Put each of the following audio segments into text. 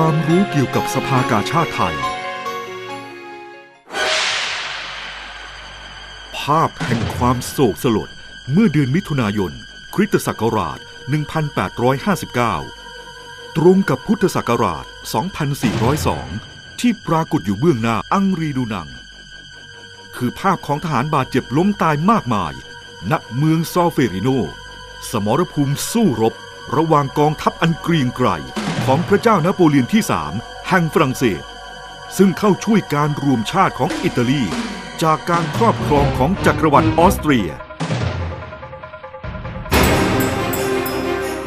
ความรู้เกี่ยวกับสภากาชาติไทย ภาพแห่งความโศกสลด เมื่อเดือนมิถุนายน คริสตศักราช 1859 ตรงกับพุทธศักราช 2402 ที่ปรากฏอยู่เบื้องหน้าอังรีดูนัง คือภาพของทหารบาดเจ็บล้มตายมากมาย ณ เมืองซอเฟริโน สมรภูมิสู้รบ ระหว่างกองทัพอันเกรียงไกร ของพระเจ้านโปเลียนที่สามแห่งฝรั่งเศส ซึ่งเข้าช่วยการรวมชาติของอิตาลี จากการครอบครองของจักรวรรดิออสเตรีย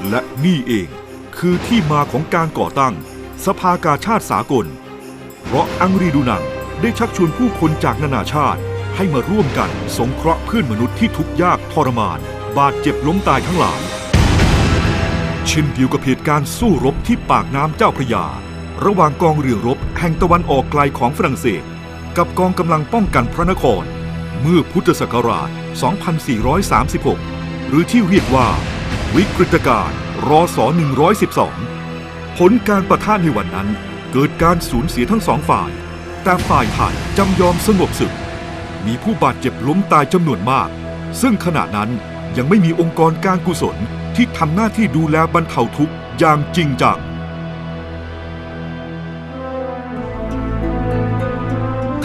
และนี่เองคือที่มาของการก่อตั้ง สภากาชาติสากล เพราะอังรีดูนังได้ชักชวนผู้คนจากนานาชาติให้มาร่วมกันสงเคราะห์เพื่อนมนุษย์ที่ทุกข์ยากทรมาน บาดเจ็บล้มตายทั้งหลาย ช่นเดียวกับเหตุการณ์สู้รบที่ปากน้ำเจ้าพระยา ระหว่างกองเรือรบแห่งตะวันออกไกลของฝรั่งเศส กับกองกำลังป้องกันพระนคร เมื่อพุทธศักราช 2436 หรือที่เรียกว่า วิกฤตการณ์รศ112 ผลการประทะในวันนั้นเกิดการสูญเสียทั้งสองฝ่าย แต่ฝ่ายไทยจำยอมสงบศึก มีผู้บาดเจ็บล้มตายจำนวนมาก ซึ่งขณะนั้นยังไม่มีองค์กรการกุศล ที่ทำหน้าที่ดูแลบรรเทาทุกข์อย่างจริงจัง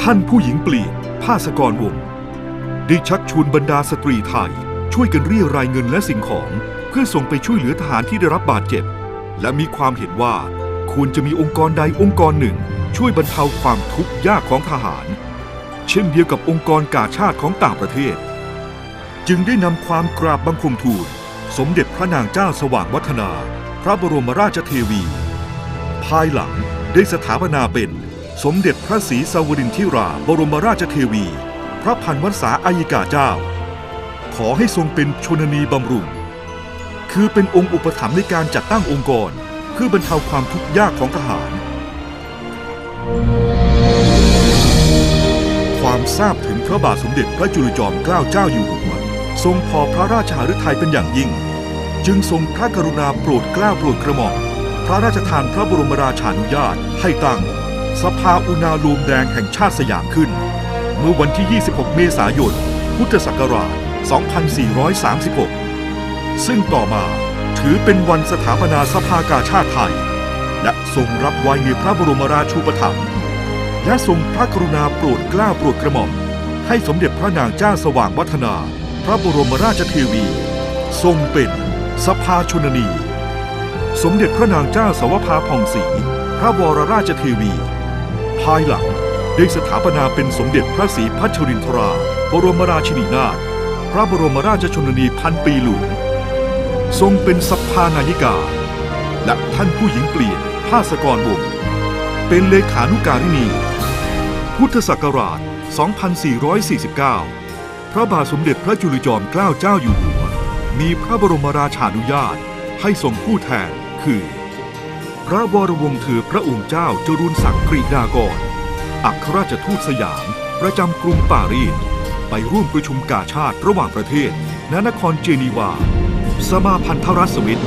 ท่านผู้หญิงเปลี่ยนภาสกรวงได้ชักชวนบรรดาสตรีไทย ช่วยกันเรียรายเงินและสิ่งของ เพื่อส่งไปช่วยเหลือทหารที่ได้รับบาดเจ็บ และมีความเห็นว่า ควรจะมีองค์กรใดองค์กรหนึ่ง ช่วยบรรเทาความทุกข์ยากของทหาร เช่นเดียวกับองค์กรกาชาติของต่างประเทศ จึงได้นำความกราบบังคมทูล สมเด็จพระนางเจ้าสว่างวัฒนา พระบรมราชเทวี ภายหลังได้สถาปนาเป็นสมเด็จพระศรีสวรินทิราบรมราชเทวี พระพันวษาอายิกาเจ้า ขอให้ทรงเป็นชนนีบำรุง คือเป็นองค์อุปถัมภ์ในการจัดตั้งองค์กร เพื่อบรรเทาความทุกข์ยากของทหาร ความทราบถึงพระบาทสมเด็จพระจุลจอมเกล้าเจ้าอยู่หัว ทรงพอพระราชาฤทัยเป็นอย่างยิ่ง จึงทรงพระกรุณาโปรดเกล้าโปรดกระหม่อมพระราชทานพระบรมราชานุญาตให้ตั้ง สภาอุณาโลมแดงแห่งชาติสยามขึ้น เมื่อวันที่ 26 เมษายน พุทธศักราช 2436 ซึ่งต่อมาถือเป็นวันสถาปนาสภากาชาติไทย และทรงรับไว้ในพระบรมราชูปถัมภ์และทรงพระกรุณาโปรดเกล้าโปรดกระหม่อมให้สมเด็จพระนางเจ้าสว่างวัฒนา พระบรมราชเทวี ทรงเป็นสภาชนนี สมเด็จพระนางเจ้าสวภาผ่องศรีพระวรราชเทวี ภายหลังได้สถาปนาเป็นสมเด็จพระศรีพัชรินทรา บรมราชินีนาถพระบรมราชชนนีพันปีหลวงทรงเป็นสภานายิกา และท่านผู้หญิงเปลี่ยนภาสกรวงเป็นเลขานุการินี พุทธศักราช 2449 พระบาทสมเด็จพระจุลจอมเกล้าเจ้าอยู่หัว มีพระบรมราชานุญาตให้ส่งผู้แทน คือ พระวรวงศ์เธอพระองค์เจ้าจรุนศักดิ์กรีดากร อัครราชทูตสยาม ประจำกรุงปารีส ไปร่วมประชุมกาชาติระหว่างประเทศ ณ นครเจนีวา สมาพันธรัฐสวิต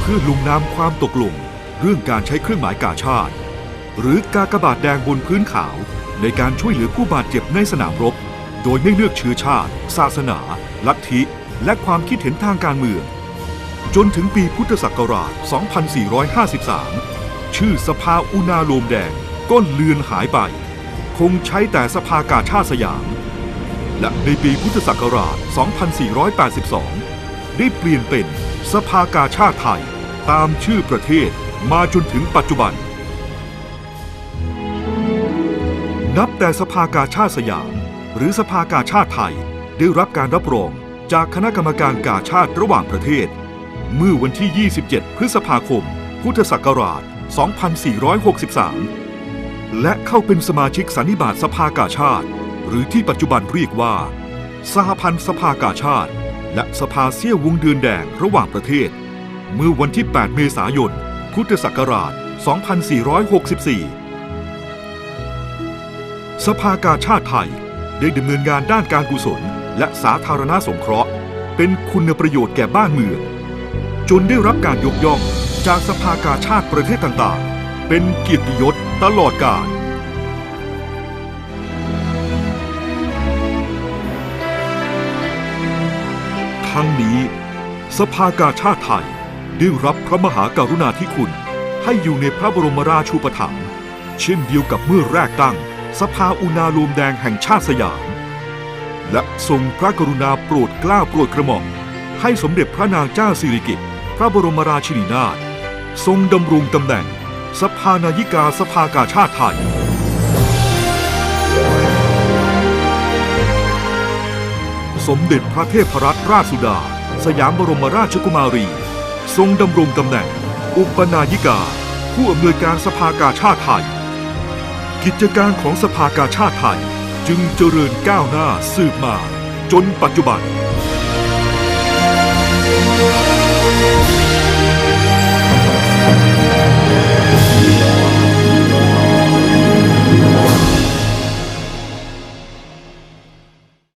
เพื่อลงนามความตกลงเรื่องการใช้เครื่องหมายกาชาติ หรือกากบาทแดงบนพื้นขาวในการช่วยเหลือผู้บาดเจ็บในสนามรบ โดยไม่เลือกเชื้อชาติ ศาสนา ลัทธิ และความคิดเห็นทางการเมือง จนถึงปีพุทธศักราช 2453 ชื่อสภาอุณาโลมแดงก็เลือนหายไป คงใช้แต่สภากาชาติสยาม และในปีพุทธศักราช 2482 ได้เปลี่ยนเป็นสภากาชาติไทย ตามชื่อประเทศมาจนถึงปัจจุบัน นับแต่สภากาชาติสยาม หรือสภากาชาติไทย ได้รับการรับรองจากคณะกรรมการกาชาติระหว่างประเทศ เมื่อวันที่ 27 พฤษภาคม พุทธศักราช 2463 และเข้าเป็นสมาชิกสันนิบาตสภากาชาติ หรือที่ปัจจุบันเรียกว่า สหพันธ์สภากาชาติ และสภาเสี้ยววงเดือนแดงระหว่างประเทศ เมื่อวันที่ 8 เมษายน พุทธศักราช 2464 สภากาชาติไทย ได้ดำเนินงานด้านการกุศล และสาธารณสงเคราะห์ เป็นคุณประโยชน์แก่บ้านเมือง จนได้รับการยกย่องจากสภากาชาติประเทศต่างๆ เป็นเกียรติยศตลอดกาลทั้งนี้ สภากาชาติไทยได้รับพระมหากรุณาธิคุณ ให้อยู่ในพระบรมราชูปถัมภ์เช่นเดียวกับเมื่อแรกตั้ง สภาอุณาโลมแดงแห่งชาติสยาม และทรงพระกรุณาโปรดเกล้าโปรดกระหม่อม ให้สมเด็จพระนางเจ้าสิริกิติ์พระบรมราชินีนาถทรงดำรงตำแหน่ง สภานายิกาสภากาชาติไทย สมเด็จพระเทพรัตนราชสุดา สยามบรมราชกุมารี ทรงดำรงตำแหน่ง อุปนายิกา ผู้อำนวยการสภากาชาติไทย กิจการของสภากาชาติไทยจึงเจริญก้าวหน้าสืบมา จนปัจจุบัน